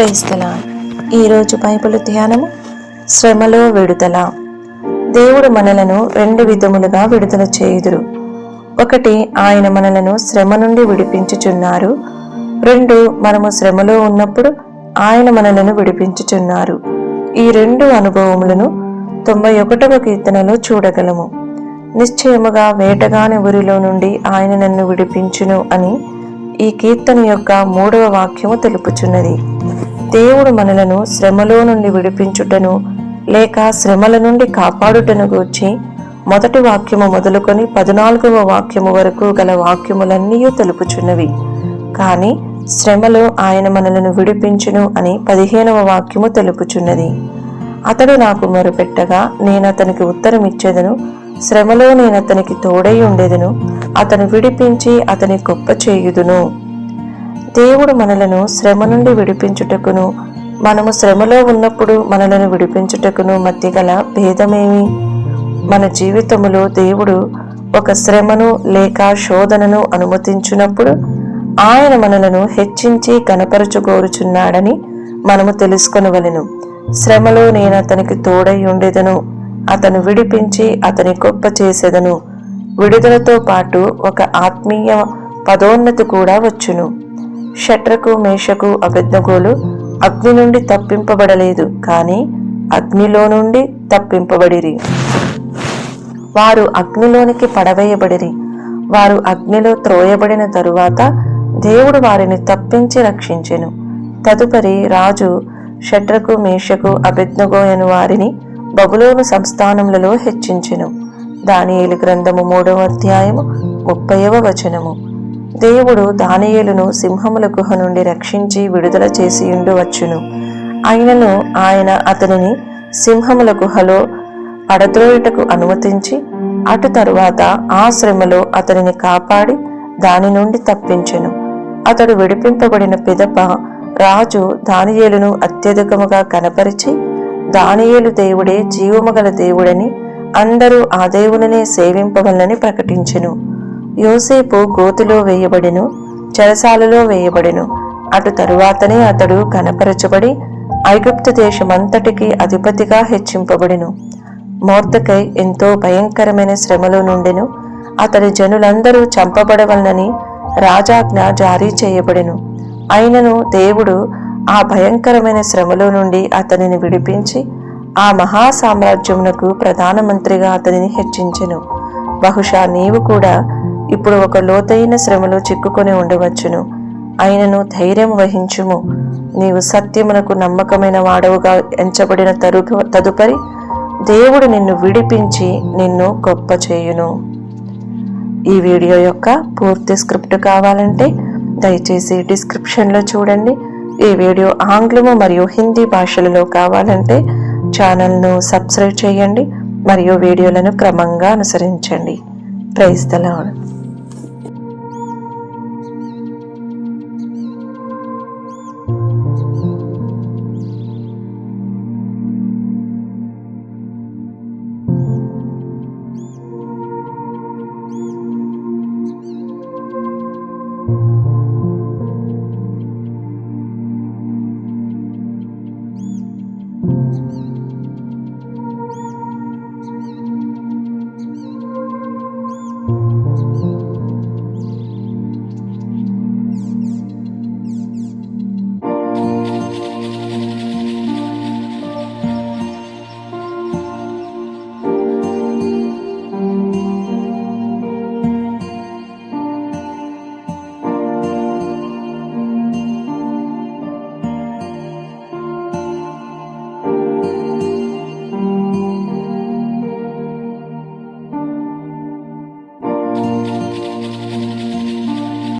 క్రైస్తల ఈరోజు బైబిల్ ధ్యానము శ్రమలో విడుదల. దేవుడు మనలను రెండు విధములుగా విడుదల చేయుదురు. ఒకటి ఆయన మనలను శ్రమ నుండి విడిపించుచున్నారు. రెండు మనము శ్రమలో ఉన్నప్పుడు ఆయన మనలను విడిపించుచున్నారు. ఈ రెండు అనుభవములను తొంభై ఒకటవ కీర్తనలో చూడగలము. నిశ్చయముగా వేటగాని ఊరిలో నుండి ఆయన నన్ను విడిపించును అని ఈ కీర్తన యొక్క మూడవ వాక్యము తెలుపుచున్నది. దేవుడు మనలను శ్రమలో నుండి విడిపించుటను లేక శ్రమల నుండి కాపాడుటను గూర్చి మొదటి వాక్యము మొదలుకొని పద్నాలుగవ వాక్యము వరకు గల వాక్యములన్నీ తెలుపుచున్నవి. కానీ శ్రమలో ఆయన మనలను విడిపించును అని పదిహేనవ వాక్యము తెలుపుచున్నది. అతడు నాకు మొరుపెట్టగా నేను అతనికి ఉత్తరం ఇచ్చేదను శ్రమలో నేను అతనికి తోడై ఉండేదను అతను విడిపించి అతని గొప్ప చేయుదును. దేవుడు మనలను శ్రమ నుండి విడిపించుటకును. మనము శ్రమలో ఉన్నప్పుడు మనలను విడిపించుటకును మధ్య గల భేదమేమి? మన జీవితములో దేవుడు ఒక శ్రమను లేక శోధనను అనుమతించినప్పుడు ఆయన మనలను హెచ్చించి కనపరచుకోరుచున్నాడని మనము తెలుసుకొనవలెను. శ్రమలో నేను అతనికి తోడై ఉండేదను. అతను విడిపించి అతని గొప్ప చేసేదను. విడుదలతో పాటు ఒక ఆత్మీయ పదోన్నతి కూడా వచ్చును. షట్రకు మేషకు అబెద్దగోలు అగ్ని నుండి తప్పింపబడలేదు కానీ అగ్నిలో నుండి తప్పింపబడిరి. వారు అగ్నిలోనికి పడవేయబడిరి. వారు అగ్నిలో త్రోయబడిన తరువాత దేవుడు వారిని తప్పించి రక్షించెను. తదుపరి రాజు షట్రకు మేషకు అభిజ్ఞగోయను వారిని బబులోను సంస్థానములలో హెచ్చించెను. దానియేలు గ్రంథము మూడవ అధ్యాయము ముప్పైవ వచనము. దేవుడు దానియేలును సింహముల గుహ నుండి రక్షించి విడుదల చేసి ఉండవచ్చును అయినను ఆయన అతనిని సింహముల గుహలో పడద్రోయుటకు అనుమతించి అటు తరువాత ఆ శ్రమలో అతనిని కాపాడి దాని నుండి తప్పించెను. అతడు విడిపింపబడిన పిదప రాజు దానియేలును అత్యధికముగా కనపరిచి దానియేలు దేవుడే జీవముగల దేవుడని అందరూ ఆ దేవునినే సేవింపవలనని ప్రకటించెను. యోసేపు గోతిలో వేయబడెను చెరసాలలో వేయబడెను. అటు తరువాతనే అతడు కనపరచబడి ఐగుప్తు దేశమంతటికి అధిపతిగా హెచ్చింపబడెను. మోర్దకై ఎంతో భయంకరమైన శ్రమలో నుండెను. అతడి జనులందరూ చంపబడవలనని రాజాజ్ఞ జారీ చేయబడెను. అయినను దేవుడు ఆ భయంకరమైన శ్రమలో నుండి అతనిని విడిపించి ఆ మహాసామ్రాజ్యమునకు ప్రధానమంత్రిగా అతనిని హెచ్చించెను. బహుశా నీవు కూడా ఇప్పుడు ఒక లోతైన శ్రమలో చిక్కుకొని ఉండవచ్చును. ఆయనను ధైర్యం వహించుము. నీవు సత్యమునకు నమ్మకమైన వాడవుగా ఎంచబడిన తరు తదుపరి దేవుడు నిన్ను విడిపించి నిన్ను గొప్ప చేయును. ఈ వీడియో యొక్క పూర్తి స్క్రిప్ట్ కావాలంటే దయచేసి డిస్క్రిప్షన్లో చూడండి. ఈ వీడియో ఆంగ్లము మరియు హిందీ భాషలలో కావాలంటే ఛానల్ను సబ్స్క్రైబ్ చేయండి మరియు వీడియోలను క్రమంగా అనుసరించండి. Prize the